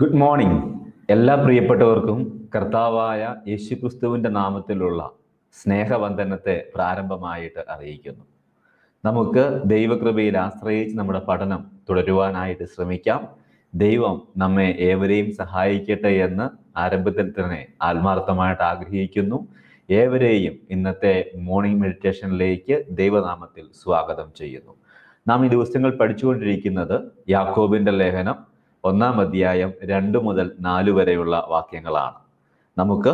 Good morning എല്ലാ പ്രിയപ്പെട്ടവർക്കും കർത്താവായ യേശുക്രിസ്തുവിന്റെ നാമത്തിലുള്ള സ്നേഹവന്ദനത്തെ പ്രാരംഭമായിട്ട് അറിയിക്കുന്നു. നമുക്ക് ദൈവകൃപയിൽ ആശ്രയിച്ച് നമ്മുടെ പഠനം തുടരുവാനായിട്ട് ശ്രമിക്കാം. ദൈവം നമ്മെ ഏവരെയും സഹായിക്കട്ടെ എന്ന് ആരംഭത്തിൽ തന്നെ ആത്മാർത്ഥമായിട്ട് ആഗ്രഹിക്കുന്നു. ഏവരെയും ഇന്നത്തെ മോർണിംഗ് മെഡിറ്റേഷനിലേക്ക് ദൈവനാമത്തിൽ സ്വാഗതം ചെയ്യുന്നു. നാം ഈ ദിവസങ്ങൾ പഠിച്ചുകൊണ്ടിരിക്കുന്നത് യാക്കോബിന്റെ ലേഖനം ഒന്നാം അധ്യായം രണ്ട് മുതൽ നാല് വരെയുള്ള വാക്യങ്ങളാണ്. നമുക്ക്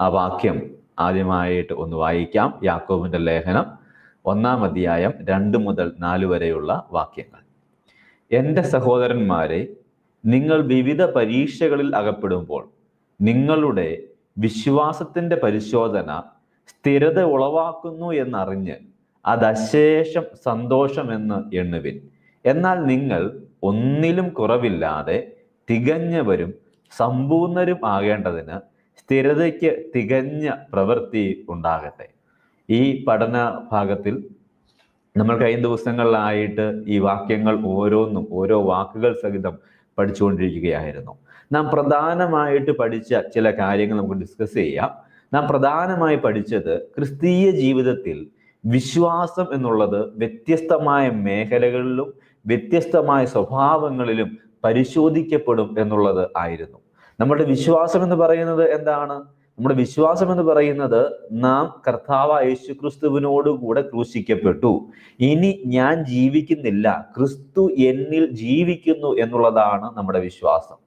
ആ വാക്യം ആദ്യമായിട്ട് ഒന്ന് വായിക്കാം. യാക്കോബിന്റെ ലേഖനം ഒന്നാം അധ്യായം രണ്ട് മുതൽ നാല് വരെയുള്ള വാക്യങ്ങൾ. എന്റെ സഹോദരന്മാരെ നിങ്ങൾ വിവിധ പരീക്ഷകളിൽ അകപ്പെടുമ്പോൾ നിങ്ങളുടെ വിശ്വാസത്തിന്റെ പരിശോധന സ്ഥിരത ഉളവാക്കുന്നു എന്നറിഞ്ഞ് അത് അശേഷം സന്തോഷമെന്ന് എണ്ണുവിൻ. എന്നാൽ നിങ്ങൾ ഒന്നിലും കുറവില്ലാതെ തികഞ്ഞവരും സമ്പൂർണരും ആകേണ്ടതിന് സ്ഥിരതയ്ക്ക് തികഞ്ഞ പ്രവൃത്തി ഉണ്ടാകട്ടെ. ഈ പഠന ഭാഗത്തിൽ നമ്മൾ കഴിഞ്ഞ ദിവസങ്ങളിലായിട്ട് ഈ വാക്യങ്ങൾ ഓരോന്നും ഓരോ വാക്കുകൾ സഹിതം പഠിച്ചുകൊണ്ടിരിക്കുകയായിരുന്നു. നാം പ്രധാനമായിട്ട് പഠിച്ച ചില കാര്യങ്ങൾ നമുക്ക് ഡിസ്കസ് ചെയ്യാം. നാം പ്രധാനമായി പഠിച്ചത് ക്രിസ്തീയ ജീവിതത്തിൽ വിശ്വാസം എന്നുള്ളത് വ്യത്യസ്തമായ മേഖലകളിലും വ്യത്യസ്തമായ സ്വഭാവങ്ങളിലും പരിശോധിക്കപ്പെടും എന്നുള്ളത് ആയിരുന്നു. നമ്മുടെ വിശ്വാസം എന്ന് പറയുന്നത് എന്താണ്? നമ്മുടെ വിശ്വാസം എന്ന് പറയുന്നത് നാം കർത്താവ് യേശു ക്രിസ്തുവിനോടുകൂടെ ക്രൂശിക്കപ്പെട്ടു. ഇനി ഞാൻ ജീവിക്കുന്നില്ല. ക്രിസ്തു എന്നിൽ ജീവിക്കുന്നു എന്നുള്ളതാണ് നമ്മുടെ വിശ്വാസം.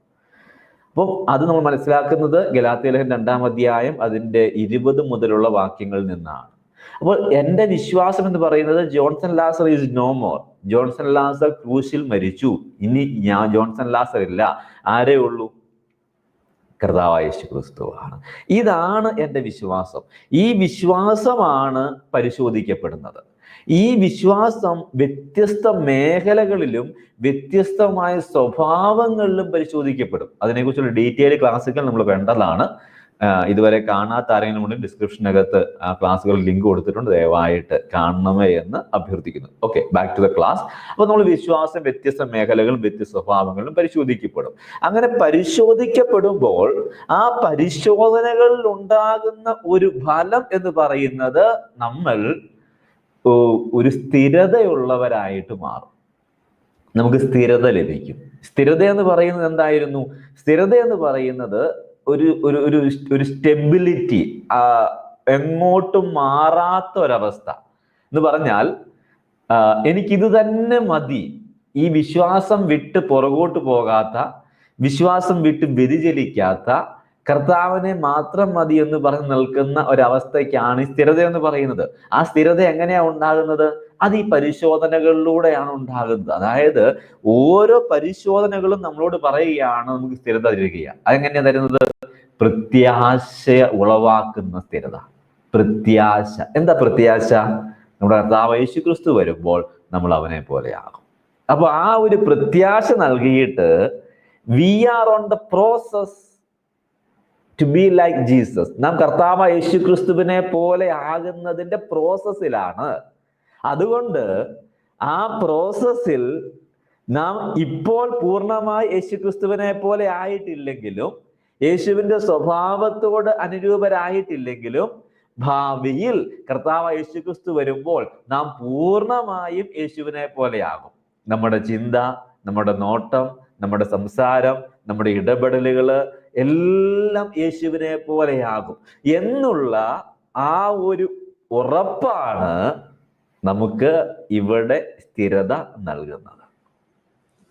അപ്പോൾ അത് നമ്മൾ മനസ്സിലാക്കുന്നത് ഗലാത്തിലേഖൻ രണ്ടാം അധ്യായം അതിന്റെ ഇരുപത് മുതലുള്ള വാക്യങ്ങളിൽ നിന്നാണ്. അപ്പോൾ എന്റെ വിശ്വാസം എന്ന് പറയുന്നത് Johnson Lazar is no more. Johnson Lazar ക്രൂശിൽ മരിച്ചു. ഇനി ഞാൻ ജോൺസൺ ലാസർ ഇല്ല. ആരേ ഉള്ളൂ? കർത്താവായ യേശു ക്രിസ്തുവാണ് ഇതാണ് എന്റെ വിശ്വാസം. ഈ വിശ്വാസമാണ് പരിശോധിക്കപ്പെടുന്നത്. ഈ വിശ്വാസം വ്യത്യസ്ത മേഖലകളിലും വ്യത്യസ്തമായ സ്വഭാവങ്ങളിലും പരിശോധിക്കപ്പെടും. അതിനെക്കുറിച്ചുള്ള ഡീറ്റെയിൽ ക്ലാസ്സുകൾ നമ്മൾ വേണ്ടതാണ് ഇതുവരെ കാണാത്ത ആരെങ്കിലും ഉണ്ടെങ്കിൽ ഡിസ്ക്രിപ്ഷനകത്ത് ആ ക്ലാസ്സുകൾ ലിങ്ക് കൊടുത്തിട്ടുണ്ട്. ദയവായിട്ട് കാണണമേ എന്ന് അഭ്യർത്ഥിക്കുന്നു. Okay back to the class അപ്പോൾ നമ്മൾ വിശ്വാസം വ്യത്യസ്ത മേഖലകളും വ്യത്യസ്ത സ്വഭാവങ്ങളും പരിശോധിക്കപ്പെടും. അങ്ങനെ പരിശോധിക്കപ്പെടുമ്പോൾ ആ പരിശോധനകളിൽ ഉണ്ടാകുന്ന ഒരു ഫലം എന്ന് പറയുന്നത് നമ്മൾ ഒരു സ്ഥിരതയുള്ളവരായിട്ട് മാറും. നമുക്ക് സ്ഥിരത ലഭിക്കും. സ്ഥിരത എന്ന് പറയുന്നത് എന്തായിരുന്നു? സ്ഥിരത എന്ന് പറയുന്നത് ഒരു ഒരു ഒരു ഒരു സ്റ്റെബിലിറ്റി എങ്ങോട്ടും മാറാത്ത ഒരവസ്ഥ എന്ന് പറഞ്ഞാൽ എനിക്കിത് തന്നെ മതി. ഈ വിശ്വാസം വിട്ട് പുറകോട്ട് പോകാത്ത വിശ്വാസം വിട്ട് വ്യതിചലിക്കാത്ത കർത്താവിനെ മാത്രം മതി എന്ന് പറഞ്ഞ് നിൽക്കുന്ന ഒരവസ്ഥയ്ക്കാണ് സ്ഥിരത എന്ന് പറയുന്നത്. ആ സ്ഥിരത എങ്ങനെയാ ഉണ്ടാകുന്നത്? അത് ഈ പരിശോധനകളിലൂടെയാണ് ഉണ്ടാകുന്നത്. അതായത് ഓരോ പരിശോധനകളും നമ്മളോട് പറയുകയാണ് നമുക്ക് സ്ഥിരത തരിക അതെങ്ങനെയാ തരുന്നത്? പ്രത്യാശ ഉളവാക്കുന്ന സ്ഥിരത. പ്രത്യാശ. എന്താ പ്രത്യാശ? നമ്മുടെ കർത്താവ് യേശു ക്രിസ്തു വരുമ്പോൾ നമ്മൾ അവനെ പോലെയാകും. അപ്പൊ ആ ഒരു പ്രത്യാശ നൽകിയിട്ട് we are on the process to be like Jesus നാം കർത്താവ് യേശു ക്രിസ്തുവിനെ പോലെ ആകുന്നതിന്റെ പ്രോസസ്സിലാണ് അതുകൊണ്ട് ആ പ്രോസസ്സിൽ നാം ഇപ്പോൾ പൂർണമായി യേശു ക്രിസ്തുവിനെ പോലെ ആയിട്ടില്ലെങ്കിലും യേശുവിന്റെ സ്വഭാവത്തോട് അനുരൂപരായിട്ടില്ലെങ്കിലും ഭാവിയിൽ കർത്താവ് യേശുക്രിസ്തു വരുമ്പോൾ നാം പൂർണമായും യേശുവിനെ പോലെയാകും. നമ്മുടെ ചിന്ത നമ്മുടെ നോട്ടം നമ്മുടെ സംസാരം നമ്മുടെ ഇടപെടലുകൾ എല്ലാം യേശുവിനെ പോലെയാകും. എന്നുള്ള ആ ഒരു ഉറപ്പാണ് നമുക്ക് ഇവിടെ സ്ഥിരത നൽകുന്നത്.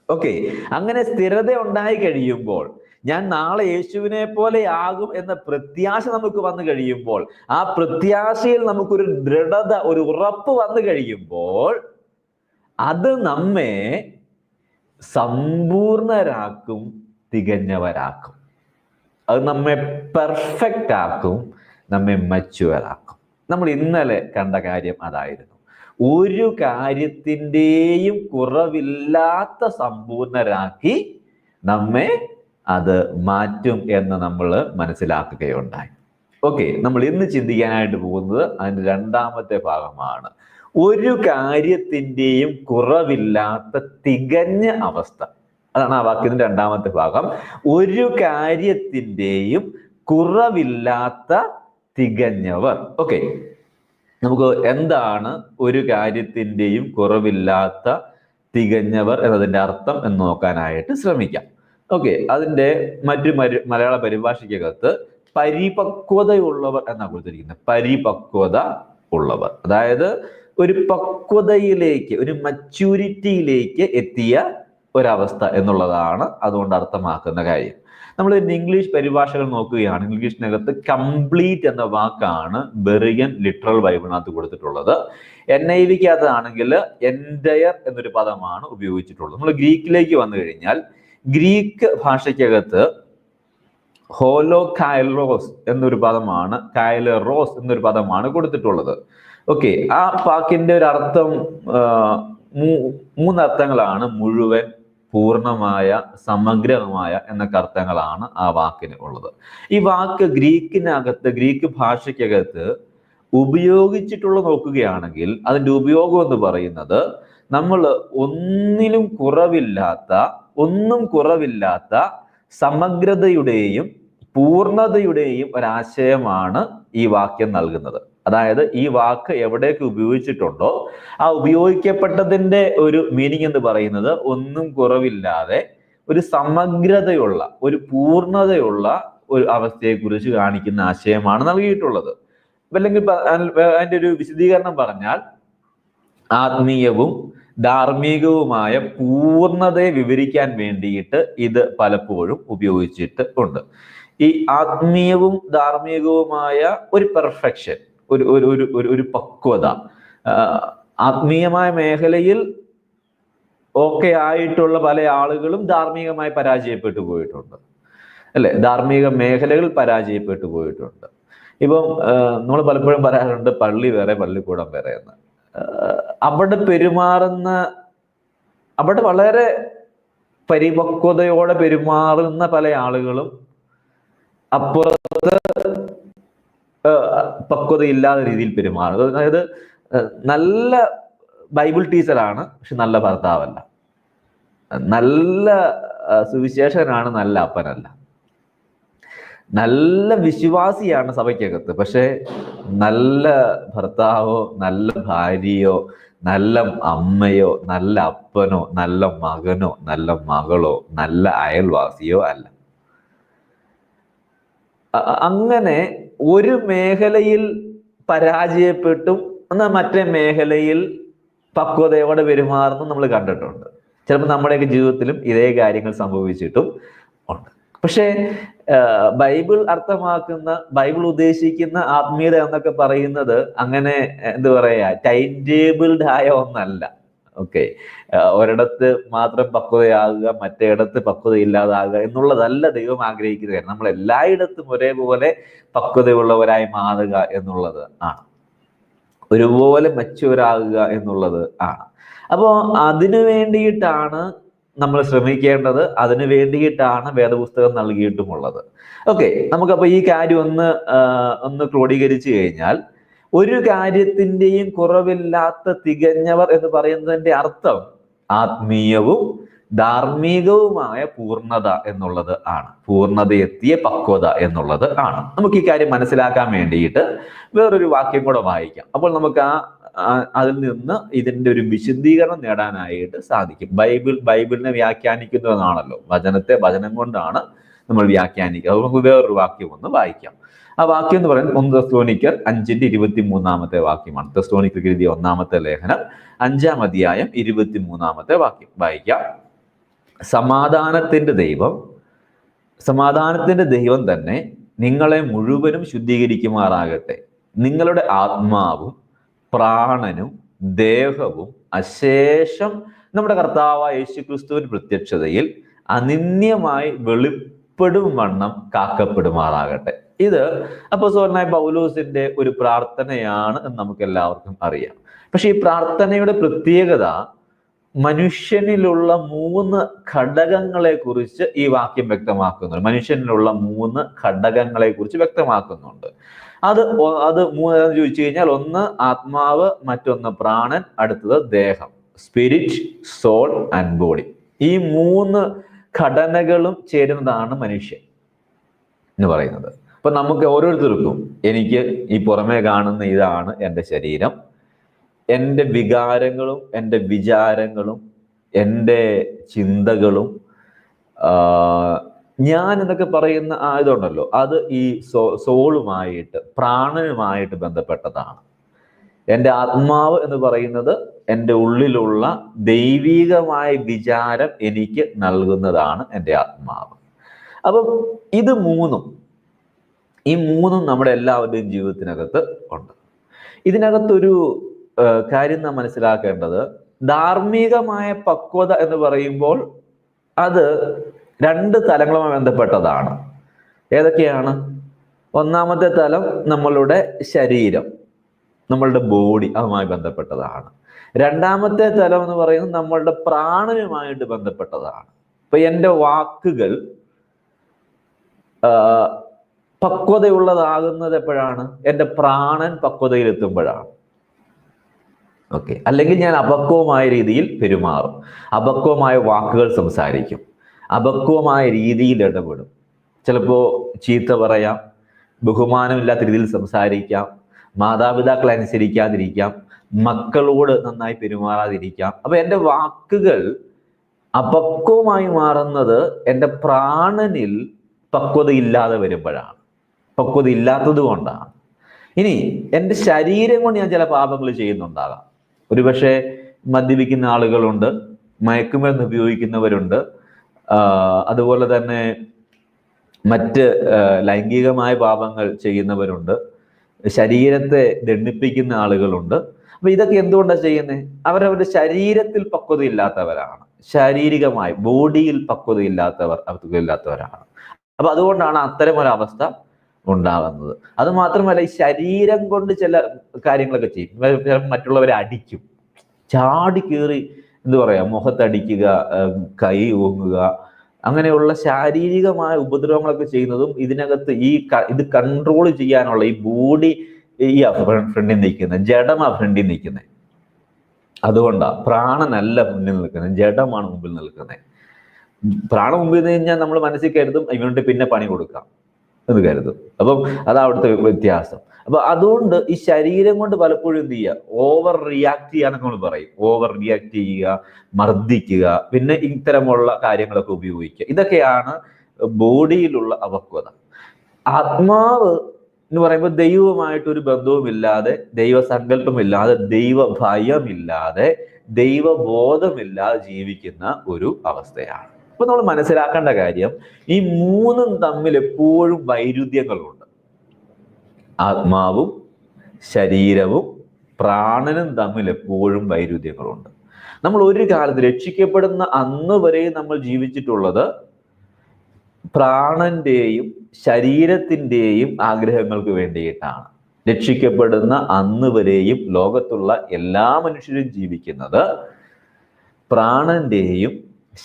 ഓക്കെ അങ്ങനെ സ്ഥിരത ഉണ്ടായി കഴിയുമ്പോൾ ഞാൻ നാളെ യേശുവിനെ പോലെ ആകും എന്ന പ്രത്യാശ നമുക്ക് വന്നു കഴിയുമ്പോൾ ആ പ്രത്യാശയിൽ നമുക്കൊരു ദൃഢത ഒരു ഉറപ്പ് വന്നു കഴിയുമ്പോൾ അത് നമ്മെ സമ്പൂർണരാക്കും തികഞ്ഞവരാക്കും. അത് നമ്മെ പെർഫെക്റ്റ് ആക്കും നമ്മെ മച്ചുവരാക്കും നമ്മൾ ഇന്നലെ കണ്ട കാര്യം അതായിരുന്നു. ഒരു കാര്യത്തിന്റെയും കുറവില്ലാത്ത സമ്പൂർണരാക്കി നമ്മെ അത് മാറ്റും എന്ന് നമ്മൾ മനസ്സിലാക്കുകയുണ്ടായി. ഓക്കെ നമ്മൾ ഇന്ന് ചിന്തിക്കാനായിട്ട് പോകുന്നത് അതിന്റെ രണ്ടാമത്തെ ഭാഗമാണ്. ഒരു കാര്യത്തിന്റെയും കുറവില്ലാത്ത തികഞ്ഞ അവസ്ഥ. അതാണ് ആ വാക്യത്തിന്റെ രണ്ടാമത്തെ ഭാഗം. ഒരു കാര്യത്തിന്റെയും കുറവില്ലാത്ത തികഞ്ഞവർ. ഓക്കെ നമുക്ക് എന്താണ് ഒരു കാര്യത്തിന്റെയും കുറവില്ലാത്ത തികഞ്ഞവർ എന്നതിന്റെ അർത്ഥം എന്ന് നോക്കാനായിട്ട് ശ്രമിക്കാം. ഓക്കെ അതിന്റെ മറ്റു മരു മലയാള പരിഭാഷയ്ക്കകത്ത് പരിപക്വതയുള്ളവർ എന്നാണ് കൊടുത്തിരിക്കുന്നത്. പരിപക്വത ഉള്ളവർ. അതായത് ഒരു പക്വതയിലേക്ക് ഒരു മച്യൂരിറ്റിയിലേക്ക് എത്തിയ ഒരവസ്ഥ എന്നുള്ളതാണ് അതുകൊണ്ട് അർത്ഥമാക്കുന്ന കാര്യം. നമ്മൾ ഇംഗ്ലീഷ് പരിഭാഷകൾ നോക്കുകയാണ് ഇംഗ്ലീഷിനകത്ത് കംപ്ലീറ്റ് എന്ന വാക്കാണ് ബെറിയൻ ലിറ്ററൽ ബൈബിളിനകത്ത് കൊടുത്തിട്ടുള്ളത്. എൻ ഐ വിക്കകത്താണെങ്കിൽ എൻഡയർ എന്നൊരു പദമാണ് ഉപയോഗിച്ചിട്ടുള്ളത്. നമ്മൾ ഗ്രീക്കിലേക്ക് വന്നു കഴിഞ്ഞാൽ ഗ്രീക്ക് ഭാഷയ്ക്കകത്ത് ഹോലോ കായലോസ് എന്നൊരു പദമാണ് കൈലറോസ് എന്നൊരു പദമാണ് കൊടുത്തിട്ടുള്ളത്. ഓക്കെ ആ വാക്കിന്റെ ഒരു അർത്ഥം മൂന്നർത്ഥങ്ങളാണ് മുഴുവൻ പൂർണമായ സമഗ്രമായ എന്നൊക്കെ അർത്ഥങ്ങളാണ് ആ വാക്കിന് ഉള്ളത്. ഈ വാക്ക് ഗ്രീക്കിനകത്ത് ഗ്രീക്ക് ഭാഷയ്ക്കകത്ത് ഉപയോഗിച്ചിട്ടുള്ള നോക്കുകയാണെങ്കിൽ അതിന്റെ ഉപയോഗം എന്ന് പറയുന്നത് നമ്മൾ ഒന്നിലും കുറവില്ലാത്ത ഒന്നും കുറവില്ലാത്ത സമഗ്രതയുടെയും പൂർണതയുടെയും ഒരാശയമാണ് ഈ വാക്യം നൽകുന്നത്. അതായത് ഈ വാക്ക് എവിടെയൊക്കെ ഉപയോഗിച്ചിട്ടുണ്ടോ ആ ഉപയോഗിക്കപ്പെട്ടതിന്റെ ഒരു മീനിങ് എന്ന് പറയുന്നത് ഒന്നും കുറവില്ലാതെ ഒരു സമഗ്രതയുള്ള ഒരു പൂർണതയുള്ള ഒരു അവസ്ഥയെക്കുറിച്ച് കാണിക്കുന്ന ആശയമാണ് നൽകിയിട്ടുള്ളത്. അല്ലെങ്കിൽ അതിന്റെ ഒരു വിശദീകരണം പറഞ്ഞാൽ ആത്മീയവും ധാർമ്മികവുമായ പൂർണതയെ വിവരിക്കാൻ വേണ്ടിയിട്ട് ഇത് പലപ്പോഴും ഉപയോഗിച്ചിട്ട് ഉണ്ട്. ഈ ആത്മീയവും ധാർമ്മികവുമായ ഒരു പെർഫെക്ഷൻ ഒരു ഒരു ഒരു ഒരു പക്വത. ആത്മീയമായ മേഖലയിൽ ഒക്കെ ആയിട്ടുള്ള പല ആളുകളും ധാർമ്മികമായി പരാജയപ്പെട്ടു പോയിട്ടുണ്ട്. അല്ലെ? ധാർമ്മിക മേഖലകൾ പരാജയപ്പെട്ടു പോയിട്ടുണ്ട്. ഇപ്പം നമ്മൾ പലപ്പോഴും പറയാറുണ്ട് പള്ളി വേറെ പള്ളിക്കൂടം വേറെ എന്ന്. അവിടെ പെരുമാറുന്ന അവിടെ വളരെ പരിപക്വതയോടെ പെരുമാറുന്ന പല ആളുകളും അപ്പുറത്ത് പക്വതയില്ലാത്ത രീതിയിൽ പെരുമാറുന്നത്. അതായത് നല്ല ബൈബിൾ ടീച്ചറാണ് പക്ഷെ നല്ല ഭർത്താവല്ല. നല്ല സുവിശേഷകനാണ് നല്ല അപ്പനല്ല. നല്ല വിശ്വാസിയാണ് സഭയ്ക്കകത്ത് പക്ഷേ നല്ല ഭർത്താവോ നല്ല ഭാര്യയോ നല്ല അമ്മയോ നല്ല അപ്പനോ നല്ല മകനോ നല്ല മകളോ നല്ല അയൽവാസിയോ അല്ല. അങ്ങനെ ഒരു മേഖലയിൽ പരാജയപ്പെട്ടും എന്നാൽ മറ്റേ മേഖലയിൽ പക്വതയോടെ പെരുമാറുന്നു നമ്മൾ കണ്ടിട്ടുണ്ട്. ചിലപ്പോൾ നമ്മുടെയൊക്കെ ജീവിതത്തിലും ഇതേ കാര്യങ്ങൾ സംഭവിച്ചിട്ടും ഉണ്ട്. പക്ഷേ ബൈബിൾ അർത്ഥമാക്കുന്ന ബൈബിൾ ഉദ്ദേശിക്കുന്ന ആത്മീയത എന്നൊക്കെ പറയുന്നത് അങ്ങനെ എന്താ പറയാ ടൈം ടേബിൾഡ് ആയ ഒന്നല്ല. ഓക്കെ. ഒരിടത്ത് മാത്രം പക്വതയാകുക മറ്റേടത്ത് പക്വത ഇല്ലാതാകുക എന്നുള്ളതല്ല ദൈവം ആഗ്രഹിക്കുന്നത് നമ്മൾ എല്ലായിടത്തും ഒരേപോലെ പക്വതയുള്ളവരായി മാറുക എന്നുള്ളത് ആണ്. ഒരുപോലെ മെച്ചുവരാകുക എന്നുള്ളത് ആണ്. അപ്പോൾ അതിനു വേണ്ടിയിട്ടാണ് നമ്മൾ ശ്രമിക്കേണ്ടത്. അതിനു വേണ്ടിയിട്ടാണ് വേദപുസ്തകം നൽകിയിട്ടുമുള്ളത്. ഓക്കെ. നമുക്കപ്പോൾ ഈ കാര്യം ഒന്ന് ഒന്ന് ക്രോഡീകരിച്ചു കഴിഞ്ഞാൽ ഒരു കാര്യത്തിന്റെയും കുറവില്ലാത്ത തികഞ്ഞവർ എന്ന് പറയുന്നതിന്റെ അർത്ഥം ആത്മീയവും ധാർമ്മികവുമായ പൂർണത എന്നുള്ളത് ആണ്. പൂർണത എത്തിയ പക്വത എന്നുള്ളത് ആണ്. നമുക്ക് ഈ കാര്യം മനസ്സിലാക്കാൻ വേണ്ടിയിട്ട് വേറൊരു വാക്യം കൂടെ വായിക്കാം. അപ്പോൾ നമുക്ക് ആ അതിൽ നിന്ന് ഇതിന്റെ ഒരു വിശദീകരണം നേടാനായിട്ട് സാധിക്കും. ബൈബിൾ ബൈബിളിനെ വ്യാഖ്യാനിക്കുന്നു എന്നാണല്ലോ വചനത്തെ വചനം കൊണ്ടാണ് നമ്മൾ വ്യാഖ്യാനിക്കുക. നമുക്ക് വേറൊരു വാക്യം ഒന്ന് വായിക്കാം. ആ വാക്യം എന്ന് പറയുന്നത് ഒന്ന് തെസ്ലോണിക്കർ അഞ്ചിന്റെ ഇരുപത്തി മൂന്നാമത്തെ വാക്യമാണ്. തെസ്ലോനിക്കർ എഴുതിയ ഒന്നാമത്തെ ലേഖനം അഞ്ചാം അധ്യായം ഇരുപത്തി മൂന്നാമത്തെ വാക്യം. വായിക്കാം. സമാധാനത്തിന്റെ ദൈവം സമാധാനത്തിന്റെ ദൈവം തന്നെ നിങ്ങളെ മുഴുവനും ശുദ്ധീകരിക്കുമാറാകട്ടെ. നിങ്ങളുടെ ആത്മാവും പ്രാണനും ദേഹവും അശേഷം നമ്മുടെ കർത്താവായ യേശു ക്രിസ്തുവിന് പ്രത്യക്ഷതയിൽ അനിന്യമായി വെളിപ്പെടും വണ്ണം കാക്കപ്പെടുമാറാകട്ടെ. ഇത് അപ്പൊ അപ്പോസോലനായ പൗലൂസിന്റെ ഒരു പ്രാർത്ഥനയാണ് എന്ന് നമുക്ക് എല്ലാവർക്കും അറിയാം. പക്ഷെ ഈ പ്രാർത്ഥനയുടെ പ്രത്യേകത മനുഷ്യനിലുള്ള മൂന്ന് ഘടകങ്ങളെ കുറിച്ച് ഈ വാക്യം വ്യക്തമാക്കുന്നു മനുഷ്യനിലുള്ള മൂന്ന് ഘടകങ്ങളെ കുറിച്ച് വ്യക്തമാക്കുന്നുണ്ട്. അത് അത് മൂന്നെന്ന് ചോദിച്ചു കഴിഞ്ഞാൽ ഒന്ന് ആത്മാവ് മറ്റൊന്ന് പ്രാണൻ അടുത്തത് ദേഹം. Spirit soul and body. ഈ മൂന്ന് ഘടനകളും ചേരുന്നതാണ് മനുഷ്യൻ എന്ന് പറയുന്നത്. അപ്പൊ നമുക്ക് ഓരോരുത്തർക്കും എനിക്ക് ഈ പുറമേ കാണുന്ന ഇതാണ് എന്റെ ശരീരം. എന്റെ വികാരങ്ങളും എന്റെ വിചാരങ്ങളും എന്റെ ചിന്തകളും ഞാൻ എന്നൊക്കെ പറയുന്ന ആ ഇതുണ്ടല്ലോ. അത് ഈ സോ സോളുമായിട്ട് പ്രാണനുമായിട്ട് ബന്ധപ്പെട്ടതാണ്. എന്റെ ആത്മാവ് എന്ന് പറയുന്നത് എന്റെ ഉള്ളിലുള്ള ദൈവീകമായ വിചാരം എനിക്ക് നൽകുന്നതാണ് എന്റെ ആത്മാവ്. അപ്പം ഇത് മൂന്നും ഈ മൂന്നും നമ്മുടെ എല്ലാവരുടെയും ജീവിതത്തിനകത്ത് ഉണ്ട്. ഇതിനകത്തൊരു കാര്യം നാം മനസ്സിലാക്കേണ്ടത് ധാർമ്മികമായ പക്വത എന്ന് പറയുമ്പോൾ അത് രണ്ട് തലങ്ങളുമായി ബന്ധപ്പെട്ടതാണ്. ഏതൊക്കെയാണ്? ഒന്നാമത്തെ തലം നമ്മളുടെ ശരീരം. നമ്മളുടെ ബോഡി അതുമായി ബന്ധപ്പെട്ടതാണ്. രണ്ടാമത്തെ തലം എന്ന് പറയുന്നത് നമ്മളുടെ പ്രാണനുമായിട്ട് ബന്ധപ്പെട്ടതാണ്. ഇപ്പൊ എന്റെ വാക്കുകൾ പക്വതയുള്ളതാകുന്നത് എപ്പോഴാണ്? എന്റെ പ്രാണൻ പക്വതയിലെത്തുമ്പോഴാണ്. ഓക്കെ അല്ലെങ്കിൽ ഞാൻ അപക്വമായ രീതിയിൽ പെരുമാറും. അപക്വമായ വാക്കുകൾ സംസാരിക്കും. അപക്വമായ രീതിയിൽ ഇടപെടും. ചിലപ്പോൾ ചീത്ത പറയാം. ബഹുമാനമില്ലാത്ത രീതിയിൽ സംസാരിക്കാം. മാതാപിതാക്കളെ അനുസരിക്കാതിരിക്കാം. മക്കളോട് നന്നായി പെരുമാറാതിരിക്കാം. അപ്പൊ എന്റെ വാക്കുകൾ അപക്വമായി മാറുന്നത് എന്റെ പ്രാണനിൽ പക്വതയില്ലാതെ വരുമ്പോഴാണ്. പക്വത ഇല്ലാത്തത് കൊണ്ടാണ്. ഇനി എന്റെ ശരീരം കൊണ്ട് ഞാൻ ചില പാപങ്ങൾ ചെയ്യുന്നുണ്ടാകാം. ഒരുപക്ഷെ മദ്യപിക്കുന്ന ആളുകളുണ്ട് മയക്കുമരുന്ന് ഉപയോഗിക്കുന്നവരുണ്ട് അതുപോലെ തന്നെ മറ്റ് ലൈംഗികമായ പാപങ്ങൾ ചെയ്യുന്നവരുണ്ട്. ശരീരത്തെ ദണ്ഡിപ്പിക്കുന്ന ആളുകളുണ്ട്. അപ്പൊ ഇതൊക്കെ എന്തുകൊണ്ടാണ് ചെയ്യുന്നത് അവരവരുടെ ശരീരത്തിൽ പക്വതയില്ലാത്തവരാണ്. ശാരീരികമായി ബോഡിയിൽ പക്വതയില്ലാത്തവർ ഇല്ലാത്തവരാണ് അപ്പൊ അതുകൊണ്ടാണ് അത്തരം ഒരവസ്ഥ ഉണ്ടാകുന്നത്. അത് മാത്രമല്ല ഈ ശരീരം കൊണ്ട് ചില കാര്യങ്ങളൊക്കെ ചെയ്യും. മറ്റുള്ളവരെ അടിക്കും. ചാടി കീറി എന്ത് പറയാ മുഖത്തടിക്കുക കൈ ഓങ്ങുക അങ്ങനെയുള്ള ശാരീരികമായ ഉപദ്രവങ്ങളൊക്കെ ചെയ്യുന്നതും ഇതിനകത്ത് ഈ ഇത് കൺട്രോൾ ചെയ്യാനുള്ള ഈ ബോഡി ഈ ഫ്രണ്ടിൽ നിൽക്കുന്നത് ജഡമാ ഫ്രണ്ടിൽ നിൽക്കുന്നത് അതുകൊണ്ടാണ് പ്രാണനല്ല മുന്നിൽ നിൽക്കുന്നത് ജഡമാണ് മുമ്പിൽ നിൽക്കുന്നത് പ്രാണ മുമ്പിൽ നിന്ന് കഴിഞ്ഞാൽ നമ്മൾ മനസ്സിൽ കരുതും ഇവനുണ്ട് പിന്നെ പണി കൊടുക്കാം എന്ന് കരുതും. അപ്പം അതാ അവിടുത്തെ വ്യത്യാസം. അപ്പൊ അതുകൊണ്ട് ഈ ശരീരം കൊണ്ട് പലപ്പോഴും എന്ത് ചെയ്യുക ഓവർ റിയാക്ട് ചെയ്യാന്നൊക്കെ നമ്മൾ പറയും. ഓവർ റിയാക്ട് ചെയ്യുക മർദ്ദിക്കുക പിന്നെ ഇത്തരമുള്ള കാര്യങ്ങളൊക്കെ ഉപയോഗിക്കുക. ഇതൊക്കെയാണ് ബോഡിയിലുള്ള അപക്വത ആത്മാവ് എന്ന് പറയുമ്പോൾ ദൈവമായിട്ട് ഒരു ബന്ധവുമില്ലാതെ ദൈവസങ്കല്പമില്ലാതെ ദൈവ ഭയമില്ലാതെ ദൈവബോധമില്ലാതെ ജീവിക്കുന്ന ഒരു അവസ്ഥയാണ്. ഇപ്പൊ നമ്മൾ മനസ്സിലാക്കേണ്ട കാര്യം ഈ മൂന്നും തമ്മിൽ എപ്പോഴും വൈരുദ്ധ്യങ്ങളുണ്ട്. ആത്മാവും ശരീരവും പ്രാണനും തമ്മിൽ എപ്പോഴും വൈരുദ്ധ്യങ്ങളുണ്ട്. നമ്മൾ ഒരു കാലത്ത് രക്ഷിക്കപ്പെടുന്ന അന്ന് വരെ നമ്മൾ ജീവിച്ചിട്ടുള്ളത് പ്രാണന്റെയും ശരീരത്തിന്റെയും ആഗ്രഹങ്ങൾക്ക് വേണ്ടിയിട്ടാണ്. രക്ഷിക്കപ്പെടുന്ന അന്ന് വരെയും ലോകത്തുള്ള എല്ലാ മനുഷ്യരും ജീവിക്കുന്നത് പ്രാണന്റെയും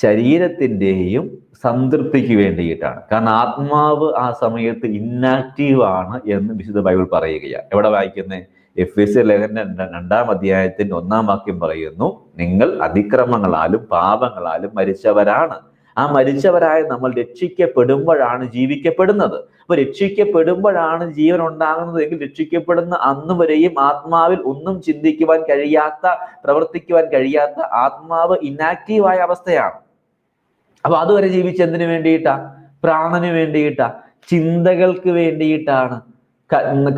ശരീരത്തിന്റെയും സംതൃപ്തിക്ക് വേണ്ടിയിട്ടാണ്. കാരണം ആത്മാവ് ആ സമയത്ത് ഇന്നാക്റ്റീവ് ആണ് എന്ന് വിശുദ്ധ ബൈബിൾ പറയുകയാണ്. എവിടെ വായിക്കുന്നത് എഫ് എസ് ലേഖന രണ്ടാം അധ്യായത്തിന്റെ ഒന്നാം വാക്യം പറയുന്നു നിങ്ങൾ അതിക്രമങ്ങളാലും പാപങ്ങളാലും മരിച്ചവരാണ്. ആ മരിച്ചവരായ നമ്മൾ രക്ഷിക്കപ്പെടുമ്പോഴാണ് ജീവിക്കപ്പെടുന്നത്. അപ്പൊ രക്ഷിക്കപ്പെടുമ്പോഴാണ് ജീവൻ ഉണ്ടാകുന്നത് എങ്കിൽ രക്ഷിക്കപ്പെടുന്ന അന്ന് വരെയും ആത്മാവിൽ ഒന്നും ചിന്തിക്കുവാൻ കഴിയാത്ത പ്രവർത്തിക്കുവാൻ കഴിയാത്ത ആത്മാവ് ഇനാക്റ്റീവായ അവസ്ഥയാണ്. അപ്പൊ അതുവരെ ജീവിച്ചെന്തിനു വേണ്ടിയിട്ടാ? പ്രാണന് വേണ്ടിയിട്ടാ. ചിന്തകൾക്ക് വേണ്ടിയിട്ടാണ്.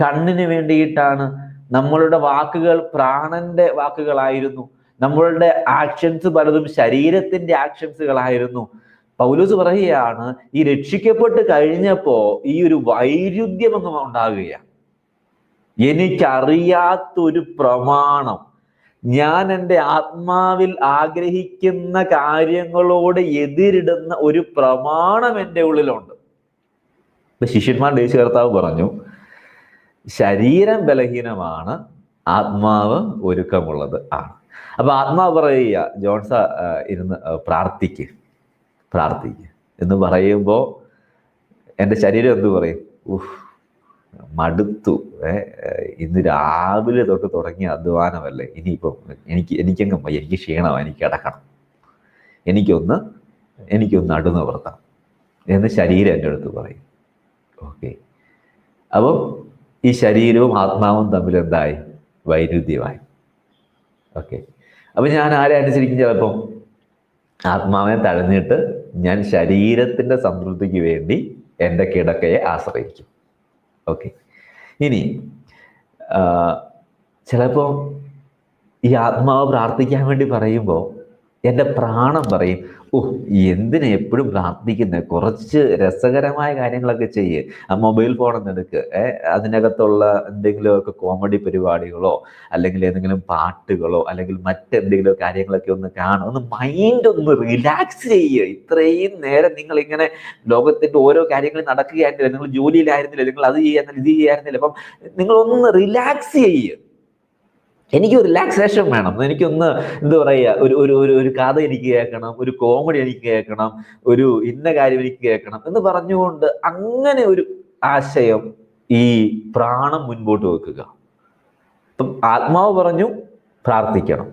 കണ്ണിന് വേണ്ടിയിട്ടാണ്. നമ്മളുടെ വാക്കുകൾ പ്രാണന്റെ വാക്കുകളായിരുന്നു. നമ്മളുടെ ആക്ഷൻസ് പലതും ശരീരത്തിന്റെ ആക്ഷൻസുകളായിരുന്നു പൗലൂസ് പറയുകയാണ് ഈ രക്ഷിക്കപ്പെട്ട് കഴിഞ്ഞപ്പോ ഈ ഒരു വൈരുദ്ധ്യം ഒന്നും ഉണ്ടാകുകയാണ്. എനിക്കറിയാത്തൊരു പ്രമാണം. ഞാൻ എന്റെ ആത്മാവിൽ ആഗ്രഹിക്കുന്ന കാര്യങ്ങളോട് എതിരിടുന്ന ഒരു പ്രമാണം എന്റെ ഉള്ളിലുണ്ട്. ശിഷ്യന്മാർ ദേശീയ കർത്താവ് പറഞ്ഞു ശരീരം ബലഹീനമാണ് ആത്മാവ് ഒരുക്കമുള്ളത് ആണ്. അപ്പൊ ആത്മാവ് പറയുക ജോൺസ ഇരുന്ന് പ്രാർത്ഥിക്ക് പ്രാർത്ഥിക്ക് എന്ന് പറയുമ്പോൾ എന്റെ ശരീരം എന്ത് പറയും? ഉഫ്. മടുത്തു. ഇന്ന് രാവിലെ തൊട്ട് തുടങ്ങിയ അധ്വാനമല്ലേ? ഇനിയിപ്പം എനിക്ക് എനിക്കങ്ങ് എനിക്ക് ക്ഷീണം എനിക്ക് കിടക്കണം എനിക്കൊന്ന് എനിക്കൊന്ന് നടുനിവർത്താം എന്ന് ശരീരം എന്റെ അടുത്ത് പറയും. ഓക്കെ. അപ്പം ഈ ശരീരവും ആത്മാവും തമ്മിൽ എന്തായി? വൈരുദ്ധ്യമായി. ഓക്കെ. അപ്പം ഞാൻ ആരെ അനുസരിക്കും ചിലപ്പം? ആത്മാവിനെ തഴഞ്ഞിട്ട് ഞാൻ ശരീരത്തിന്റെ സംതൃപ്തിക്ക് വേണ്ടി എന്റെ കിടക്കയെ ആശ്രയിക്കും. ഓക്കെ ഇനി ചിലപ്പോൾ ഈ ആത്മാവ് പ്രാർത്ഥിക്കാൻ വേണ്ടി പറയുമ്പോൾ എന്റെ പ്രാണം പറയും ഓ എന്തിനാ എപ്പോഴും പ്രാർത്ഥിക്കുന്നത് കുറച്ച് രസകരമായ കാര്യങ്ങളൊക്കെ ചെയ്യ്. ആ മൊബൈൽ ഫോൺ ഒന്ന് എടുക്ക്. ഏഹ് അതിനകത്തുള്ള എന്തെങ്കിലുമൊക്കെ കോമഡി പരിപാടികളോ അല്ലെങ്കിൽ എന്തെങ്കിലും പാട്ടുകളോ അല്ലെങ്കിൽ മറ്റെന്തെങ്കിലും കാര്യങ്ങളൊക്കെ ഒന്ന് കാണും. ഒന്ന് മൈൻഡ് ഒന്ന് റിലാക്സ് ചെയ്യുക ഇത്രയും നേരം നിങ്ങൾ ഇങ്ങനെ ലോകത്തിന്റെ ഓരോ കാര്യങ്ങളും നടക്കുകയായിരുന്നില്ല? നിങ്ങൾ ജോലിയിലായിരുന്നില്ല? നിങ്ങൾ അത് ചെയ്യായിരുന്നില്ല? ഇത് ചെയ്യായിരുന്നില്ല? അപ്പം നിങ്ങളൊന്ന് റിലാക്സ് ചെയ്യുക എനിക്ക് റിലാക്സേഷൻ വേണം. എനിക്കൊന്ന് എന്താ പറയുക ഒരു ഒരു ഒരു ഒരു കഥ എനിക്ക് കേൾക്കണം ഒരു കോമഡി എനിക്ക് കേൾക്കണം ഒരു ഇന്ന കാര്യം എനിക്ക് കേൾക്കണം എന്ന് പറഞ്ഞുകൊണ്ട് അങ്ങനെ ഒരു ആശയം ഈ പ്രാണം മുൻപോട്ട് വെക്കുക. ഇപ്പം ആത്മാവ് പറഞ്ഞു പ്രാർത്ഥിക്കണം.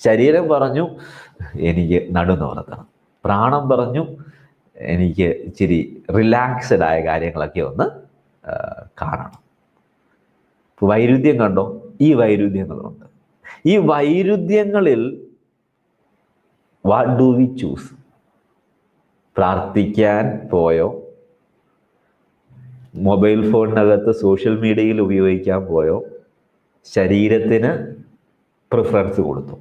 ശരീരം പറഞ്ഞു എനിക്ക് നടുന്ന് വളർത്തണം പ്രാണം പറഞ്ഞു എനിക്ക് ഇച്ചിരി റിലാക്സ്ഡ് ആയ കാര്യങ്ങളൊക്കെ ഒന്ന് കാണണം. വൈരുദ്ധ്യം കണ്ടോ? ഈ വൈരുദ്ധ്യങ്ങളുണ്ട്. ഈ വൈരുദ്ധ്യങ്ങളിൽ വാട്ട് ഡു വി ചൂസ് പ്രാർത്ഥിക്കാൻ പോയോ? മൊബൈൽ ഫോണിനകത്ത് സോഷ്യൽ മീഡിയയിൽ ഉപയോഗിക്കാൻ പോയോ? ശരീരത്തിന് പ്രിഫറൻസ് കൊടുത്തു.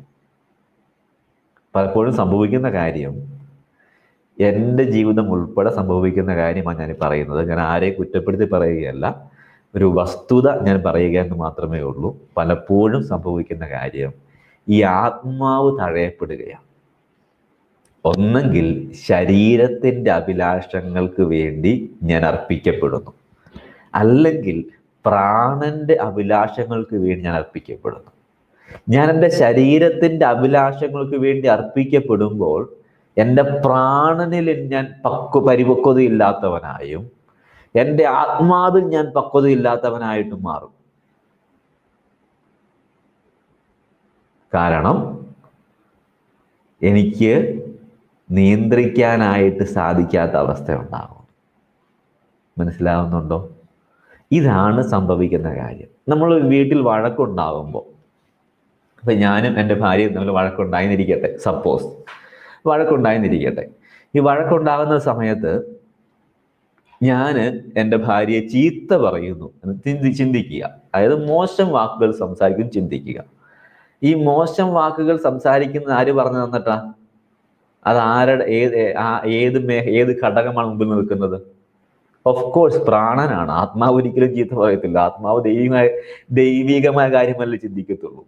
പലപ്പോഴും സംഭവിക്കുന്ന കാര്യം എന്റെ ജീവിതം ഉൾപ്പെടെ സംഭവിക്കുന്ന കാര്യമാണ് ഞാൻ പറയുന്നത്. ഞാൻ ആരെയും കുറ്റപ്പെടുത്തി പറയുകയല്ല. ഒരു വസ്തുത ഞാൻ പറയുക എന്ന് മാത്രമേ ഉള്ളൂ. പലപ്പോഴും സംഭവിക്കുന്ന കാര്യം ഈ ആത്മാവ് തഴയപ്പെടുകയാണ്. ഒന്നെങ്കിൽ ശരീരത്തിന്റെ അഭിലാഷങ്ങൾക്ക് വേണ്ടി ഞാൻ അർപ്പിക്കപ്പെടുന്നു. അല്ലെങ്കിൽ പ്രാണന്റെ അഭിലാഷങ്ങൾക്ക് വേണ്ടി ഞാൻ അർപ്പിക്കപ്പെടുന്നു. ഞാൻ എന്റെ ശരീരത്തിന്റെ അഭിലാഷങ്ങൾക്ക് വേണ്ടി അർപ്പിക്കപ്പെടുമ്പോൾ എന്റെ പ്രാണനിൽ ഞാൻ പക്വ പരിപക്വതയില്ലാത്തവനായും എന്റെ ആത്മാവിൽ ഞാൻ പക്വതയില്ലാത്തവനായിട്ട് മാറും. കാരണം എനിക്ക് നിയന്ത്രിക്കാനായിട്ട് സാധിക്കാത്ത അവസ്ഥ ഉണ്ടാകും മനസ്സിലാവുന്നുണ്ടോ? ഇതാണ് സംഭവിക്കുന്ന കാര്യം. നമ്മൾ വീട്ടിൽ വഴക്കുണ്ടാകുമ്പോൾ ഇപ്പം ഞാനും എന്റെ ഭാര്യയും തമ്മിൽ വഴക്കുണ്ടായിരുന്നിരിക്കട്ടെ സപ്പോസ് വഴക്കുണ്ടായിരുന്നിരിക്കട്ടെ. ഈ വഴക്കുണ്ടാകുന്ന സമയത്ത് ഞാൻ എന്റെ ഭാര്യയെ ചീത്ത പറയുന്നു ചിന്തി ചിന്തിക്കുക. അതായത് മോശം വാക്കുകൾ സംസാരിക്കും ചിന്തിക്കുക. ഈ മോശം വാക്കുകൾ സംസാരിക്കുന്ന ആര് പറഞ്ഞു തന്നിട്ടാ? അത് ആരുടെ ഏത് ഏത് മേ ഏത് ഘടകമാണ് മുമ്പിൽ നിൽക്കുന്നത്? ഓഫ് കോഴ്സ് പ്രാണനാണ്. ആത്മാവ് ഒരിക്കലും ചീത്ത പറയത്തില്ല. ആത്മാവ് ദൈവികമായ ദൈവികമായ കാര്യമല്ലേ ചിന്തിക്കത്തുള്ളൂ.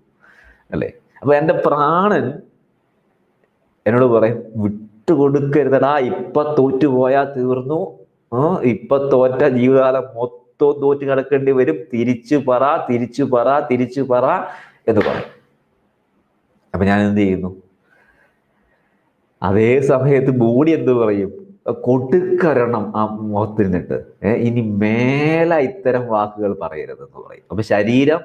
അല്ലേ? അപ്പൊ എന്റെ പ്രാണൻ എന്നോട് പറയും വിട്ടുകൊടുക്കരുതടാ. ഇപ്പൊ തോറ്റുപോയാ തീർന്നു. ഇപ്പൊ തോറ്റ ജീവിതകാലം മൊത്തം തോറ്റ് കിടക്കേണ്ടി വരും. തിരിച്ചു പറ തിരിച്ചു പറ തിരിച്ചു പറ എന്ന് പറയും. അപ്പൊ ഞാൻ എന്ത് ചെയ്യുന്നു? അതേ സമയത്ത് ബോഡി എന്ത് പറയും? കൊടുക്കരണം ആ മുഖത്തിൽ നിന്നിട്ട്. ഇനി മേല ഇത്തരം വാക്കുകൾ പറയരുത് എന്ന് പറയും. അപ്പൊ ശരീരം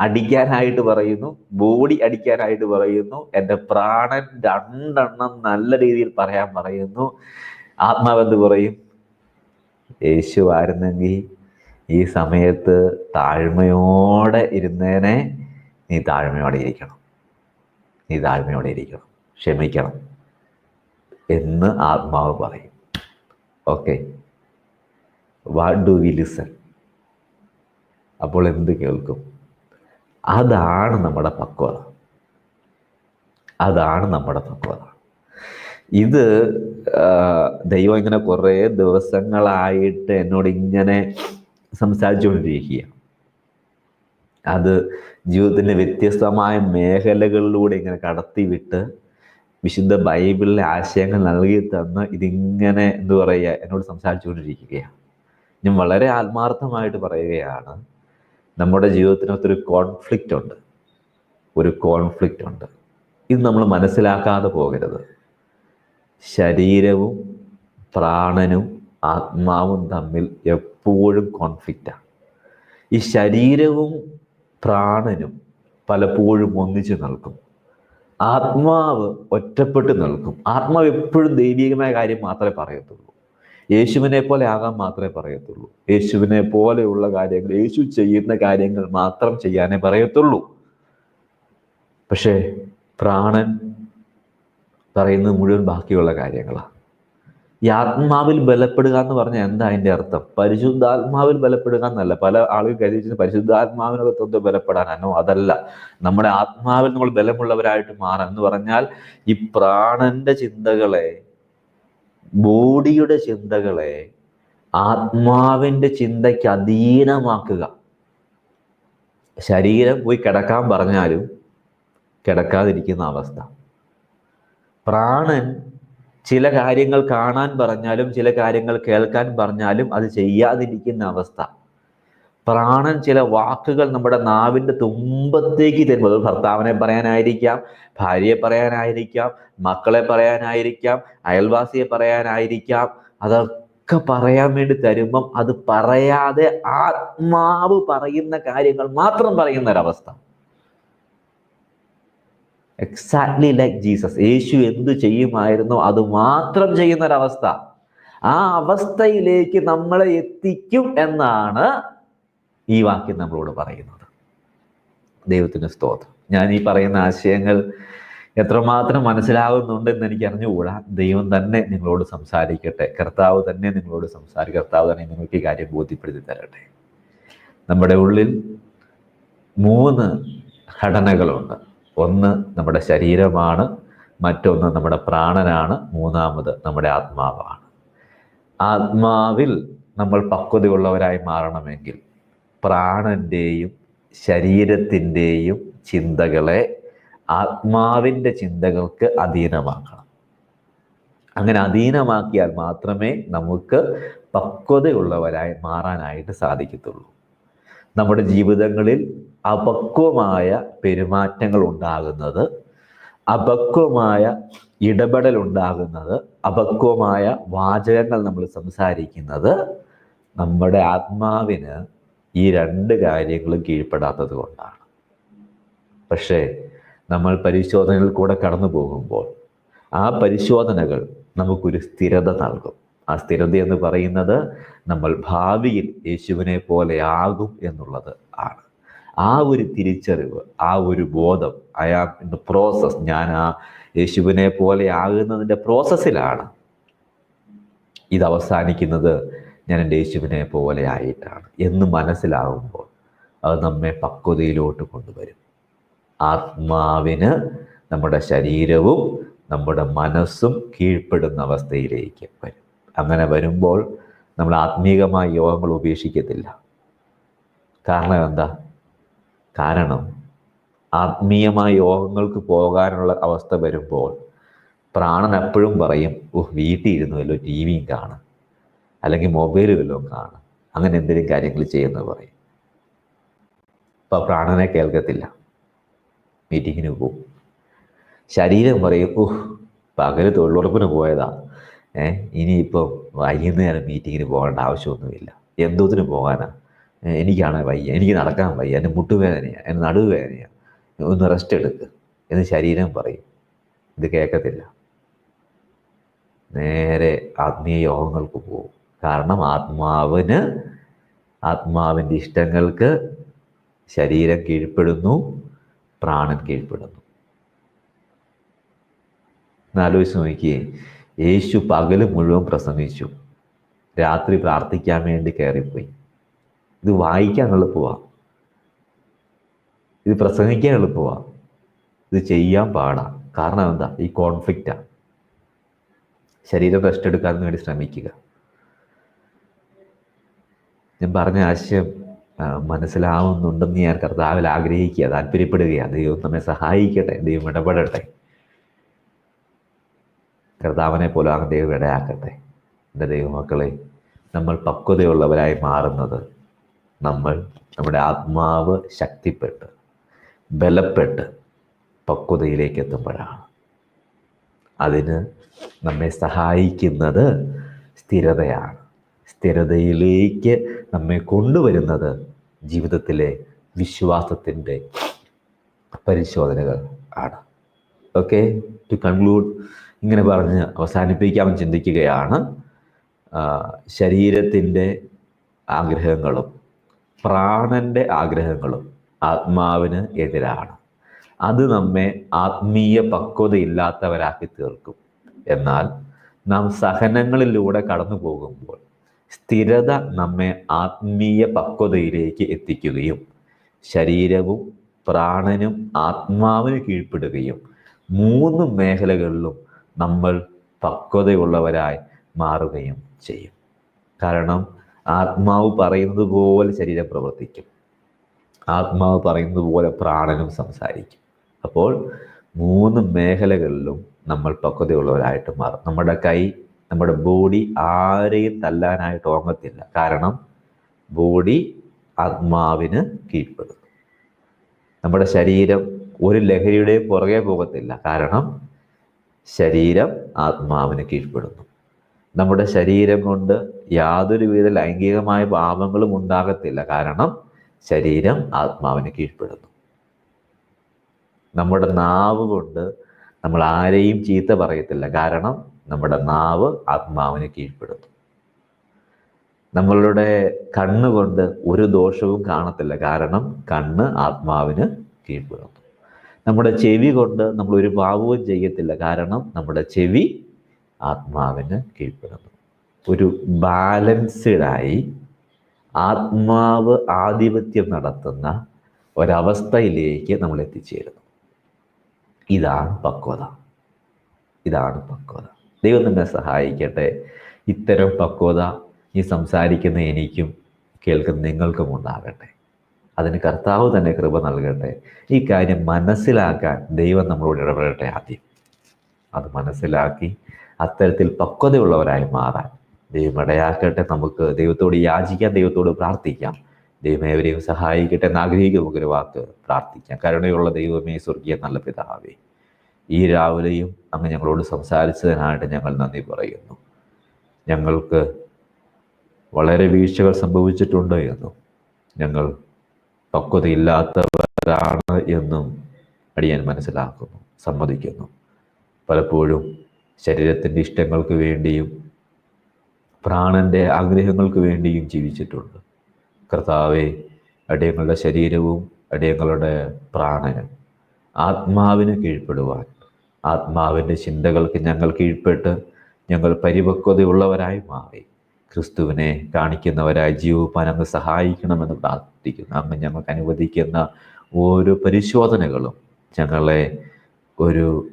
അടിക്കാനായിട്ട് പറയുന്നു ബോഡി അടിക്കാനായിട്ട് പറയുന്നു എന്റെ പ്രാണൻ രണ്ടെണ്ണം നല്ല രീതിയിൽ പറയാൻ പറയുന്നു ആത്മാവെന്ത് പറയും? യേശു ആയിരുന്നെങ്കിൽ ഈ സമയത്ത് താഴ്മയോടെ ഇരുന്നേനെ നീ താഴ്മയോടെ ഇരിക്കണം. നീ താഴ്മയോടെ ഇരിക്കണം. ക്ഷമിക്കണം എന്ന് ആത്മാവ് പറയും. Okay what do we listen അപ്പോൾ എന്ത് കേൾക്കും? അതാണ് നമ്മുടെ പക്വത. അതാണ് നമ്മുടെ പക്വത. ഇത് ദൈവം ഇങ്ങനെ കുറേ ദിവസങ്ങളായിട്ട് എന്നോട് ഇങ്ങനെ സംസാരിച്ചുകൊണ്ടിരിക്കുകയാണ് അത് ജീവിതത്തിന്റെ വ്യത്യസ്തമായ മേഖലകളിലൂടെ ഇങ്ങനെ കടത്തിവിട്ട് വിശുദ്ധ ബൈബിളിലെ ആശയങ്ങൾ നൽകി തന്ന് ഇതിങ്ങനെ എന്തു പറയുക എന്നോട് സംസാരിച്ചുകൊണ്ടിരിക്കുകയാണ് ഞാൻ വളരെ ആത്മാർത്ഥമായിട്ട് പറയുകയാണ് നമ്മുടെ ജീവിതത്തിനകത്തൊരു കോൺഫ്ലിക്റ്റ് ഉണ്ട്. ഒരു കോൺഫ്ലിക്റ്റ് ഉണ്ട്. ഇത് നമ്മൾ മനസ്സിലാക്കാതെ പോകരുത്. ശരീരവും പ്രാണനും ആത്മാവും തമ്മിൽ എപ്പോഴും കോൺഫ്ലിക്റ്റാണ് ഈ ശരീരവും പ്രാണനും പലപ്പോഴും ഒന്നിച്ചു നിൽക്കും. ആത്മാവ് ഒറ്റപ്പെട്ട് നിൽക്കും. ആത്മാവ് എപ്പോഴും ദൈവികമായ കാര്യം മാത്രമേ പറയത്തുള്ളൂ. യേശുവിനെ പോലെ ആകാൻ മാത്രമേ പറയത്തുള്ളൂ. യേശുവിനെ പോലെയുള്ള കാര്യങ്ങൾ യേശു ചെയ്യുന്ന കാര്യങ്ങൾ മാത്രം ചെയ്യാനേ പറയത്തുള്ളൂ. പക്ഷേ പ്രാണൻ പറയുന്നത് മുഴുവൻ ബാക്കിയുള്ള കാര്യങ്ങളാണ് ഈ ആത്മാവിൽ ബലപ്പെടുക എന്ന് പറഞ്ഞാൽ എന്താ അതിന്റെ അർത്ഥം? പരിശുദ്ധാത്മാവിൽ ബലപ്പെടുക എന്നല്ല. പല ആളുകൾ കരുതിച്ചത് പരിശുദ്ധാത്മാവിനകത്തൊന്ന് ബലപ്പെടാനോ അതല്ല. നമ്മുടെ ആത്മാവിൽ നമ്മൾ ബലമുള്ളവരായിട്ട് മാറാം എന്ന് പറഞ്ഞാൽ ഈ പ്രാണന്റെ ചിന്തകളെ ബോഡിയുടെ ചിന്തകളെ ആത്മാവിന്റെ ചിന്തയ്ക്ക് അധീനമാക്കുക. ശരീരം പോയി കിടക്കാൻ പറഞ്ഞാലും കിടക്കാതിരിക്കുന്ന അവസ്ഥ. പ്രാണൻ ചില കാര്യങ്ങൾ കാണാൻ പറഞ്ഞാലും ചില കാര്യങ്ങൾ കേൾക്കാൻ പറഞ്ഞാലും അത് ചെയ്യാതിരിക്കുന്ന അവസ്ഥ. പ്രാണൻ ചില വാക്കുകൾ നമ്മുടെ നാവിന്റെ തുമ്പത്തേക്ക് തരുമ്പോൾ ഭർത്താവിനെ പറയാനായിരിക്കാം ഭാര്യയെ പറയാനായിരിക്കാം മക്കളെ പറയാനായിരിക്കാം അയൽവാസിയെ പറയാനായിരിക്കാം. അതൊക്കെ പറയാൻ വേണ്ടി തരുമ്പം അത് പറയാതെ ആത്മാവ് പറയുന്ന കാര്യങ്ങൾ മാത്രം പറയുന്ന ഒരവസ്ഥ എക്സാക്ട്ലി ലൈക്ക് ജീസസ് യേശു എന്ത് ചെയ്യുമായിരുന്നോ? അത് മാത്രം ചെയ്യുന്ന ഒരവസ്ഥ ആ അവസ്ഥയിലേക്ക് നമ്മളെ എത്തിക്കും എന്നാണ് ഈ വാക്യം നമ്മളോട് പറയുന്നത്. ദൈവത്തിന് സ്തോത്രം. ഞാൻ ഈ പറയുന്ന ആശയങ്ങൾ എത്രമാത്രം മനസ്സിലാവുന്നുണ്ടെന്ന് എനിക്ക് അറിഞ്ഞുകൂടാ ദൈവം തന്നെ നിങ്ങളോട് സംസാരിക്കട്ടെ. കർത്താവ് തന്നെ നിങ്ങളോട് സംസാരിക്കും. കർത്താവ് തന്നെ നിങ്ങൾക്ക് ഈ കാര്യം ബോധ്യപ്പെടുത്തി തരട്ടെ. നമ്മുടെ ഉള്ളിൽ മൂന്ന് ഘടനകളുണ്ട്. ഒന്ന് നമ്മുടെ ശരീരമാണ് മറ്റൊന്ന് നമ്മുടെ പ്രാണനാണ് മൂന്നാമത് നമ്മുടെ ആത്മാവാണ്. ആത്മാവിൽ നമ്മൾ പക്വതയുള്ളവരായി മാറണമെങ്കിൽ പ്രാണന്റെയും ശരീരത്തിന്റെയും ചിന്തകളെ ആത്മാവിന്റെ ചിന്തകൾക്ക് അധീനമാക്കണം. അങ്ങനെ അധീനമാക്കിയാൽ മാത്രമേ നമുക്ക് പക്വതയുള്ളവരായി മാറാനായിട്ട് സാധിക്കത്തുള്ളൂ. നമ്മുടെ ജീവിതങ്ങളിൽ അപക്വമായ പെരുമാറ്റങ്ങൾ ഉണ്ടാകുന്നത് അപക്വമായ ഇടപെടൽ ഉണ്ടാകുന്നത് അപക്വമായ വാചകങ്ങൾ നമ്മൾ സംസാരിക്കുന്നത് നമ്മുടെ ആത്മാവിന് ഈ രണ്ട് കാര്യങ്ങളും കീഴ്പ്പെടാത്തത് കൊണ്ടാണ്. പക്ഷേ നമ്മൾ പരിശോധനയിൽ കൂടെ കടന്നു പോകുമ്പോൾ ആ പരിശോധനകൾ നമുക്കൊരു സ്ഥിരത നൽകും. ആ സ്ഥിരത എന്ന് പറയുന്നത് നമ്മൾ ഭാവിയിൽ യേശുവിനെ പോലെ ആകും എന്നുള്ളത് ആണ്. ആ ഒരു തിരിച്ചറിവ് ആ ഒരു ബോധം അയാ പ്രോസസ് ഞാൻ ആ യേശുവിനെ പോലെ ആകുന്നതിന്റെ പ്രോസസ്സിലാണ് ഇത് അവസാനിക്കുന്നത്. ഞാൻ എന്റെ യേശുവിനെ പോലെ ആയിട്ടാണ് എന്ന് മനസ്സിലാകുമ്പോൾ അത് നമ്മെ പക്വതയിലോട്ട് കൊണ്ടുവരും. ആത്മാവിന് നമ്മുടെ ശരീരവും നമ്മുടെ മനസ്സും കീഴ്പ്പെടുന്ന അവസ്ഥയിലേക്ക് വരും. അങ്ങനെ വരുമ്പോൾ നമ്മൾ ആത്മീകമായ യോഗങ്ങൾ ഉപേക്ഷിക്കത്തില്ല. കാരണം എന്താ? കാരണം ആത്മീയമായ യോഗങ്ങൾക്ക് പോകാനുള്ള അവസ്ഥ വരുമ്പോൾ പ്രാണൻ എപ്പോഴും പറയും ഓഹ് വീട്ടിൽ ഇരുന്ന് വല്ലോ ടി വിയും കാണും അല്ലെങ്കിൽ മൊബൈൽ വല്ലതും കാണും അങ്ങനെ എന്തെങ്കിലും കാര്യങ്ങൾ ചെയ്യുന്ന പറയും. അപ്പം പ്രാണനെ കേൾക്കത്തില്ല. മീറ്റിങ്ങിന് പോകും ശരീരം പറയും ഓഹ് പകൽ തൊഴിലുറപ്പിന് പോയതാ. ഏഹ് ഇനിയിപ്പം വൈകുന്നേരം മീറ്റിങ്ങിന് പോകേണ്ട ആവശ്യമൊന്നുമില്ല. എന്തോത്തിന് പോകാനാ? എനിക്കാണ് വയ്യ എനിക്ക് നടക്കാൻ വയ്യ എന്റെ മുട്ടുവേദനയാണ് എന്റെ നടുവേദനയാണ് ഒന്ന് റെസ്റ്റ് എടുക്ക് എന്ന് ശരീരം പറയും. ഇത് കേൾക്കത്തില്ല നേരെ ആത്മീയ യോഗങ്ങൾക്ക് പോകും. കാരണം ആത്മാവിന് ആത്മാവിന്റെ ഇഷ്ടങ്ങൾക്ക് ശരീരം കീഴ്പ്പെടുന്നു പ്രാണൻ കീഴ്പ്പെടുന്നു. എന്നാലോചിച്ച് നോക്കിയേ യേശു പകൽ മുഴുവൻ പ്രസംഗിച്ചു. രാത്രി പ്രാർത്ഥിക്കാൻ വേണ്ടി കയറിപ്പോയി. ഇത് വായിക്കാൻ എളുപ്പമാണ് ഇത് പ്രസംഗിക്കാൻ എളുപ്പമാണ് ഇത് ചെയ്യാൻ പാടാം. കാരണം എന്താ? ഈ കോൺഫ്ലിക്റ്റാണ് ശരീരം റെസ്റ്റ് എടുക്കാൻ വേണ്ടി ശ്രമിക്കുക. ഞാൻ പറഞ്ഞ ആശയം മനസ്സിലാവുന്നുണ്ടെന്ന് ഞാൻ കർത്താവിൽ ആഗ്രഹിക്കുക. താല്പര്യപ്പെടുകയാണ് ദൈവം നമ്മെ സഹായിക്കട്ടെ. ദൈവം ഇടപെടട്ടെ. കർത്താവിനെ പോലെ ആണ് ദൈവം ഇടയാക്കട്ടെ. എന്റെ ദൈവമക്കളെ നമ്മൾ പക്വതയുള്ളവരായി മാറുന്നത് നമ്മൾ നമ്മുടെ ആത്മാവ് ശക്തിപ്പെട്ട് ബലപ്പെട്ട് പക്വതയിലേക്ക് എത്തുമ്പോഴാണ്. അതിന് നമ്മെ സഹായിക്കുന്നത് സ്ഥിരതയാണ്. സ്ഥിരതയിലേക്ക് നമ്മെ കൊണ്ടുവരുന്നത് ജീവിതത്തിലെ വിശ്വാസത്തിന്റെ പരിശോധനകൾ ആണ്. ഓക്കെ ടു കൺക്ലൂഡ് ഇങ്ങനെ പറഞ്ഞ് അവസാനിപ്പിക്കാമെന്ന് ചിന്തിക്കുകയാണ്. ശരീരത്തിന്റെ ആഗ്രഹങ്ങളും പ്രാണന്റെ ആഗ്രഹങ്ങളും ആത്മാവിന് എതിരാണ്. അത് നമ്മെ ആത്മീയ പക്വതയില്ലാത്തവരാക്കി തീർക്കും. എന്നാൽ നാം സഹനങ്ങളിലൂടെ കടന്നു പോകുമ്പോൾ സ്ഥിരത നമ്മെ ആത്മീയ പക്വതയിലേക്ക് എത്തിക്കുകയും ശരീരവും പ്രാണനും ആത്മാവിന് കീഴ്പ്പെടുകയും മൂന്ന് മേഖലകളിലും നമ്മൾ പക്വതയുള്ളവരായി മാറുകയും ചെയ്യും. കാരണം ആത്മാവ് പറയുന്നത് പോലെ ശരീരം പ്രവർത്തിക്കും. ആത്മാവ് പറയുന്നത് പോലെ പ്രാണനും സംസാരിക്കും. അപ്പോൾ മൂന്ന് മേഖലകളിലും നമ്മൾ പക്വതയുള്ളവരായിട്ട് മാറും. നമ്മുടെ കൈ നമ്മുടെ ബോഡി ആരെയും തല്ലാനായിട്ട് ഓങ്ങത്തില്ല കാരണം ബോഡി ആത്മാവിന് കീഴ്പ്പെടുന്നു. നമ്മുടെ ശരീരം ഒരു ലഹരിയുടെ പുറകെ പോകത്തില്ല. കാരണം ശരീരം ആത്മാവിന് കീഴ്പ്പെടുന്നു. നമ്മുടെ ശരീരം കൊണ്ട് യാതൊരുവിധ ലൈംഗികമായ പാപങ്ങളും ഉണ്ടാകത്തില്ല. കാരണം ശരീരം ആത്മാവിന് കീഴ്പ്പെടുന്നു. നമ്മുടെ നാവ് കൊണ്ട് നമ്മൾ ആരെയും ചീത്ത പറയത്തില്ല. കാരണം നമ്മുടെ നാവ് ആത്മാവിന് കീഴ്പ്പെടുന്നു. നമ്മളുടെ കണ്ണുകൊണ്ട് ഒരു ദോഷവും കാണത്തില്ല. കാരണം കണ്ണ് ആത്മാവിന് കീഴ്പ്പെടുന്നു. നമ്മുടെ ചെവി കൊണ്ട് നമ്മൾ ഒരു പാവവും ചെയ്യത്തില്ല. കാരണം നമ്മുടെ ചെവി ആത്മാവിന് കീഴ്പ്പെടുന്നു. ഒരു ബാലൻസ്ഡായി ആത്മാവ് ആധിപത്യം നടത്തുന്ന ഒരവസ്ഥയിലേക്ക് നമ്മൾ എത്തിച്ചേരുന്നു ഇതാണ് പക്വത. ഇതാണ് പക്വത. ദൈവം നമ്മെ സഹായിക്കട്ടെ. ഇത്തരം പക്വത ഈ സംസാരിക്കുന്ന എനിക്കും കേൾക്കുന്ന നിങ്ങൾക്കും ഉണ്ടാകട്ടെ. അതിന് കർത്താവ് തന്നെ കൃപ നൽകട്ടെ. ഈ കാര്യം മനസ്സിലാക്കാൻ ദൈവം നമ്മളോട് ഇടപെടട്ടെ ആദ്യം. അത് മനസ്സിലാക്കി അത്തരത്തിൽ പക്വതയുള്ളവരായി മാറാൻ. ദൈവം ഇടയാക്കട്ടെ നമുക്ക്. ദൈവത്തോട് യാചിക്കാം ദൈവത്തോട് പ്രാർത്ഥിക്കാം. ദൈവം ഏവരെയും സഹായിക്കട്ടെ എന്ന് ആഗ്രഹിക്കുന്ന നമുക്കൊരു വാക്ക് പ്രാർത്ഥിക്കാം. കരുണയുള്ള ദൈവമേ സ്വർഗീയ നല്ല പിതാവേ ഈ രാവിലെയും അങ്ങ് ഞങ്ങളോട് സംസാരിച്ചതിനായിട്ട് ഞങ്ങൾ നന്ദി പറയുന്നു. ഞങ്ങൾക്ക് വളരെ വീഴ്ചകൾ സംഭവിച്ചിട്ടുണ്ട് എന്നും ഞങ്ങൾ പക്വതയില്ലാത്തവരാണ് എന്നും അടിയാൻ മനസ്സിലാക്കുന്നു സമ്മതിക്കുന്നു. പലപ്പോഴും ശരീരത്തിന്റെ ഇഷ്ടങ്ങൾക്ക് വേണ്ടിയും പ്രാണന്റെ ആഗ്രഹങ്ങൾക്ക് വേണ്ടിയും ജീവിച്ചിട്ടുണ്ട്. കർത്താവെ അടിയങ്ങളുടെ ശരീരവും അടിയങ്ങളുടെ പ്രാണനും ആത്മാവിന് കീഴ്പ്പെടുവാൻ. ആത്മാവിന്റെ ചിന്തകൾക്ക് ഞങ്ങൾ കീഴ്പ്പെട്ട് ഞങ്ങൾ പരിപക്വതയുള്ളവരായി മാറി. ക്രിസ്തുവിനെ കാണിക്കുന്നവരായി ജീവിപ്പാൻ അങ്ങ് സഹായിക്കണമെന്ന് പ്രാർത്ഥിക്കുന്നു. അങ്ങ് ഞങ്ങൾക്ക് അനുവദിക്കുന്ന ഓരോ പരിശോധനകളും ഞങ്ങളെ ഒരു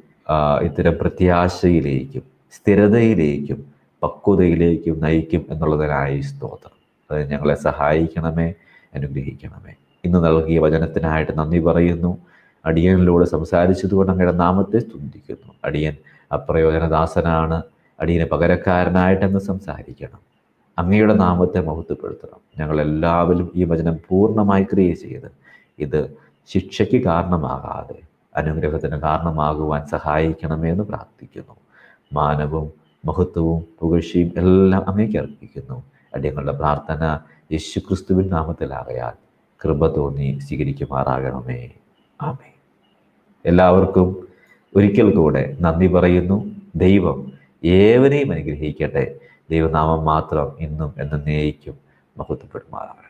ഇത്തരം പ്രത്യാശയിലേക്കും സ്ഥിരതയിലേക്കും പക്വതയിലേക്കും നയിക്കും എന്നുള്ളതിനായി സ്തോത്രം. അത് ഞങ്ങളെ സഹായിക്കണമേ അനുഗ്രഹിക്കണമേ. ഇന്ന് നൽകിയ വചനത്തിനായിട്ട് നന്ദി പറയുന്നു. അടിയനിലൂടെ സംസാരിച്ചതുകൊണ്ട് അങ്ങയുടെ നാമത്തെ സ്തുതിക്കുന്നു. അടിയൻ അപ്രയോജനദാസനാണ്. അടിയനെ പകരക്കാരനായിട്ടെന്ന് സംസാരിക്കണം. അങ്ങയുടെ നാമത്തെ മഹത്വപ്പെടുത്തണം. ഞങ്ങളെല്ലാവരും ഈ വചനം പൂർണമായി ക്രിയ ചെയ്ത് ഇത് ശിക്ഷയ്ക്ക് കാരണമാകാതെ അനുഗ്രഹത്തിന് കാരണമാകുവാൻ സഹായിക്കണമേ എന്ന് പ്രാർത്ഥിക്കുന്നു. മാനവും മഹത്വവും പുകഴ്ചയും എല്ലാം അങ്ങേക്ക് അർപ്പിക്കുന്നു. അടിയങ്ങളുടെ പ്രാർത്ഥന യേശു ക്രിസ്തുവിൻ നാമത്തിലാകയാൽ കൃപ തോന്നി സ്വീകരിക്കുമാറാകണമേ. ആമേ എല്ലാവർക്കും ഒരിക്കൽ കൂടെ നന്ദി പറയുന്നു. ദൈവം ഏവരെയും അനുഗ്രഹിക്കട്ടെ. ദൈവനാമം മാത്രം ഇന്നും എന്നേക്കും മഹത്വപ്പെടുമാറാകട്ടെ